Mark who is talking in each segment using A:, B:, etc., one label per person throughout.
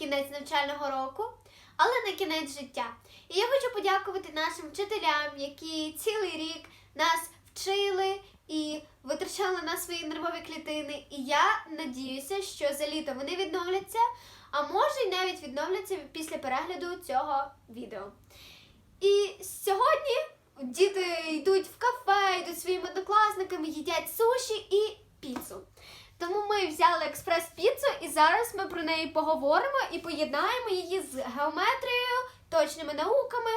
A: кінець навчального року, але не кінець життя. І я хочу подякувати нашим вчителям, які цілий рік нас вчили і витрачали на свої нервові клітини. І я надіюся, що за літо вони відновляться, а може й навіть відновляться після перегляду цього відео. І сьогодні діти йдуть в кафе, йдуть своїми однокласниками, їдять суші і піцу. Тому ми взяли експрес-піцу і зараз ми про неї поговоримо і поєднаємо її з геометрією, точними науками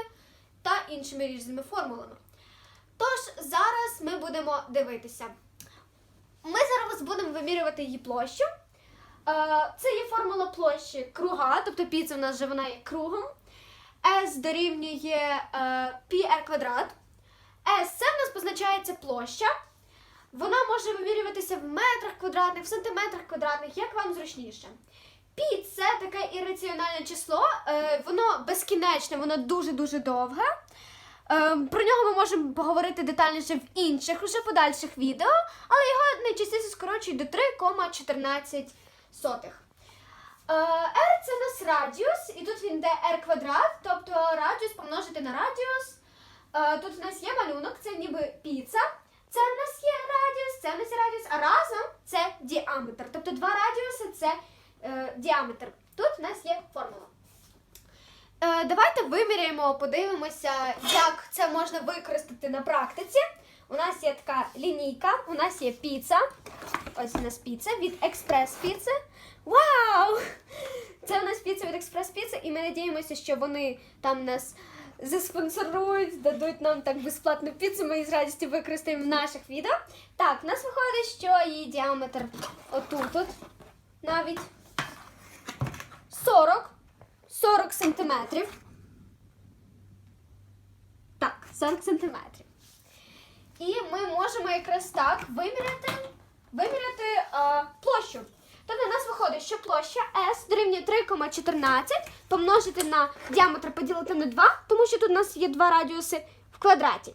A: та іншими різними формулами. Тож зараз ми будемо дивитися. Ми зараз будемо вимірювати її площу. Е, Це є формула площі круга, тобто піца в нас вже вона є кругом. S дорівнює е, квадрат. S це в нас позначається площа. Вона може вимірюватися в метрах квадратних, в сантиметрах квадратних, як вам зручніше. Пі це таке ірраціональне число, е, воно безкінечне, воно дуже-дуже довге. Е, про нього ми можемо поговорити детальніше в інших уже подальших відео, але його найчастіше скорочують до 3,14. Е, R це у нас радіус, і тут він йде r квадрат, тобто радіус помножити на радіус. Тут у нас є малюнок, це ніби піца. Це в нас є радіус, це в нас є радіус, а разом це діаметр. Тобто два радіуси це е, діаметр. Тут в нас є формула. Е, давайте виміряємо, подивимося, як це можна використати на практиці. У нас є така лінійка, у нас є піца. Ось у нас піца від експрес-піци. Вау! Це у нас піца від експрес-піци, і ми надіємося, що вони там нас заспонсорують, дадуть нам так безплатну піцу, ми з радістю використаємо в наших відео. Так, у нас виходить, що її діаметр отут от навіть 40, 40 сантиметрів. Так, 40 сантиметрів. І ми можемо якраз так виміряти, виміряти е, площу. Тобто у нас виходить, що площа S дорівнює 3,14 помножити на діаметр поділити на 2, тому що тут у нас є два радіуси в квадраті.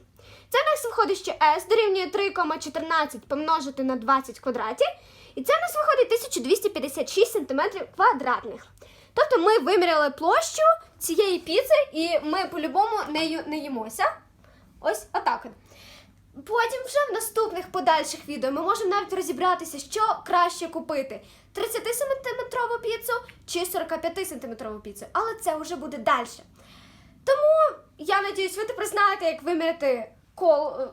A: Це у нас виходить, що S дорівнює 3,14 помножити на 20 в квадраті. І це у нас виходить 1256 см квадратних. Тобто ми виміряли площу цієї піци, і ми по-любому нею не їмося. Ось отак. Потім вже в наступних подальших відео ми можемо навіть розібратися, що краще купити: 30-сантиметрову піцу чи 45-сантиметрову піцу. Але це вже буде далі. Тому я надіюсь, ви тепер знаєте, як виміряти кол, е,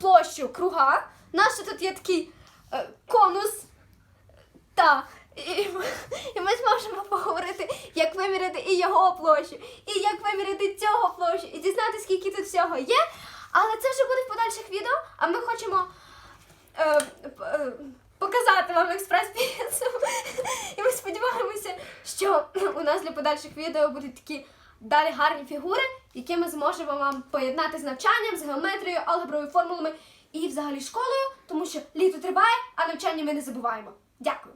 A: площу круга. Нас тут є такий е, конус. Та. І, ми- і ми зможемо як виміряти і його площу, і як виміряти цього площу, і дізнатися, скільки тут всього є. Але це вже буде в подальших відео, а ми хочемо е, е, показати вам експрес-піцу. І ми сподіваємося, що у нас для подальших відео будуть такі далі гарні фігури, які ми зможемо вам поєднати з навчанням, з геометрією, алгебровими формулами і взагалі школою, тому що літо триває, а навчання ми не забуваємо. Дякую.